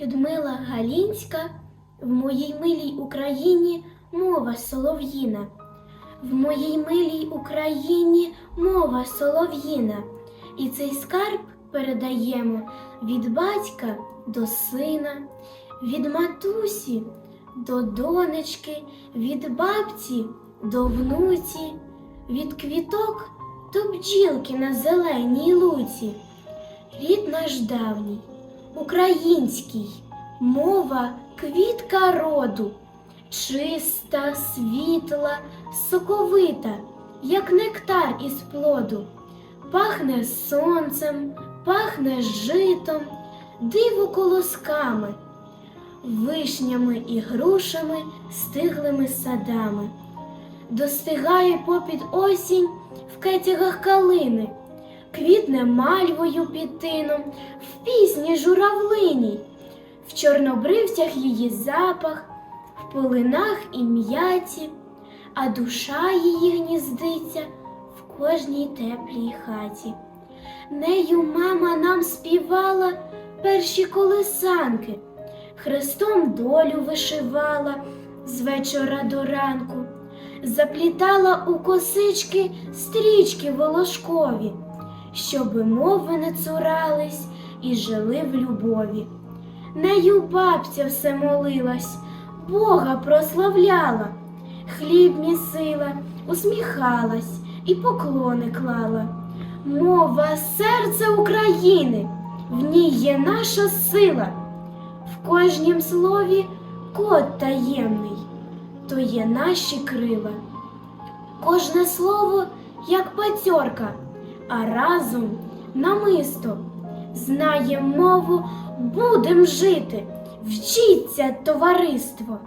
Людмила Галінська в моїй милій Україні мова солов'їна. В моїй милій Україні мова солов'їна. І цей скарб передаємо від батька до сина, від матусі до донечки, від бабці до внуці, від квіток до бджілки на зеленій луці. Рід наш давній, український, мова квітка роду, чиста, світла, соковита, як нектар із плоду, пахне сонцем, пахне житом, диво колосками, вишнями і грушами, стиглими садами. Достигає попід осінь в кетягах калини, квітне мальвою під тином, в пісні журавлиній, в чорнобривцях її запах, в полинах і м'яті, а душа її гніздиться в кожній теплій хаті. Нею мама нам співала перші колесанки, хрестом долю вишивала з вечора до ранку, заплітала у косички стрічки волошкові, щоби мови не цурались і жили в любові. Нею бабця все молилась, Бога прославляла, хліб місила, усміхалась і поклони клала. Мова серце України, в ній є наша сила, в кожнім слові код таємний, то є наші крила. Кожне слово, як пацьорка, а разом намисто. Знає мову, будем жити, вчиться товариство.